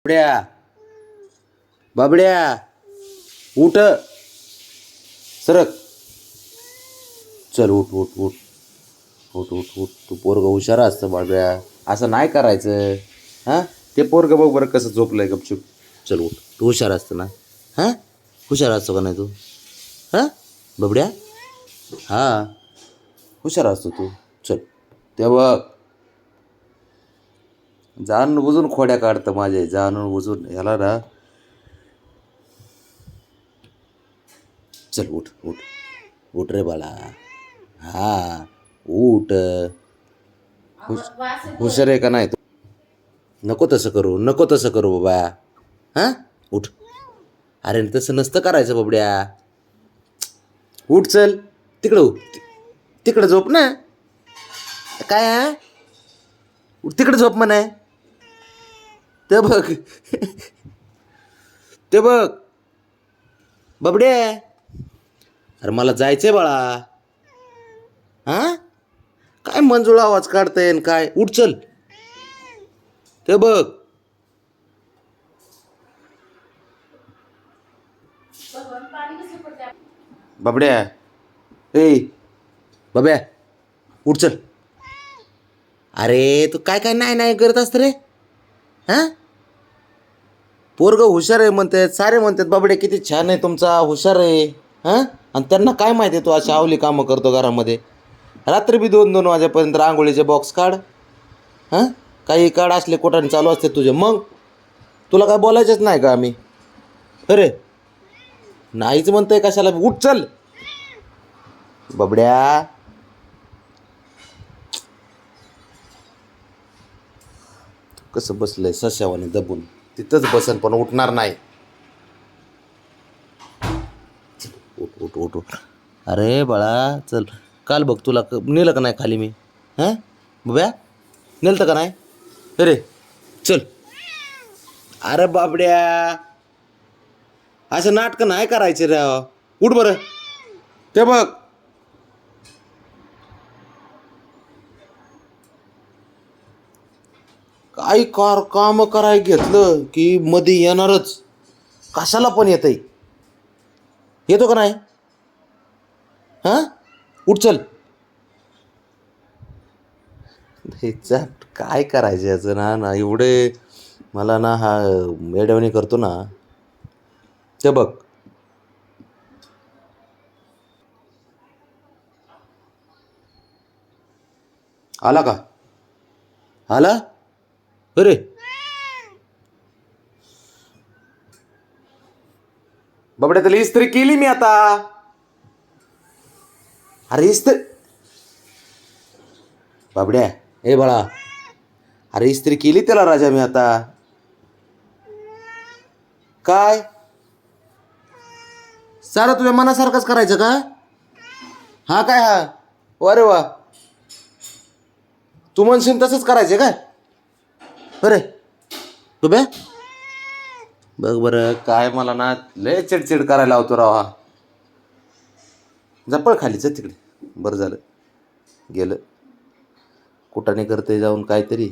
बाबड्या. बाबड्या. उठ. सरक. चल उठ उठ उठ. उठ उठ उठ. तू पोरग हुशार असतं बाबड्या. असं नाही करायचं. हां? ते पोरग बघ बरं कसं झोपलंय गपचूप. चल उठ. तू हुशार असतं ना? हां? हुशार असतो का नाही तू? हां? बाबड्या? हां. हुशार असतो तू. चल. ते बघ. जाणून बुजून खोड्या काढतं माझे जाणून बुजून. ह्याला ना चल उठ उठ. उठ रे बाळा. हा उठ. हुश हुशार आहे का नाही तू? नको तसं करू नको तसं करू बाबा. हां? उठ. अरे तसं नसतं करायचं बाबड्या. उठ चल. तिकडं उठ. तिकडं झोप ना. काय उठ तिकडं झोप म्हणाय ते बघ. ते बघ. बबडे. अरे मला जायचंय बाळा. हा? काय मंजुळा आवाज काढताय काय? उठ चल. ते बघ. बाबड्या. ए बाब्या उठ चल. अरे तू काय काय नाही नाही करत असत रे? हां? पोरग हुशार आहे म्हणतात सारे म्हणतात बाबडे किती छान आहे तुमचा हुशार आहे. हां? आणि त्यांना काय माहिती आहे तू अशी आवली कामं करतो घरामध्ये? रात्री बी दोन दोन वाजेपर्यंत रांगोळीचे बॉक्स काढ. हां? काही काढ असले कोटाने चालू असते तुझे. मग? तुला काय बोलायचंच नाही का आम्ही? अरे! नाहीच म्हणतंय कशाला? उठ चल. बबड्या. कसं बसलंय सस्यावाने दबून? तिथंच बसन पण उठणार नाही. उठ उठ उठ उठ. अरे बाळा चल. काल बघ तुला क- नेलं का नाही खाली मी? हां? बब्या नेलतं का नाही? अरे चल. अरे बाबड्या. असं नाटकं नाही करायचे रे उठ बरं. ते बघ. काही कार काम कराय घेतलं की मध्ये येणारच. कशाला पण येतंय? येतो का नाही? हां? उठ चल. काय करायचं याचं ना ना एवढे मला ना हा मेडवणी करतो ना. ते बघ. आला का? आला? अरे. बाबड्या त्याला इस्त्री केली मी आता. अरे इस्त्री. बाबड्या ए बाळा. अरे इस्त्री केली त्याला राजा मी आता. काय? सारा तुझ्या मनासारखंच करायचं का? हा काय हा? अरे वा. तू म्हणशील तसंच करायचं काय? अरे बे बघ बरं काय मला ना लय चिडचिड करायला लावतो राव हा. जपळ खालीच तिकडे. बरं झालं. गेलं. कुठाने करते जाऊन काहीतरी.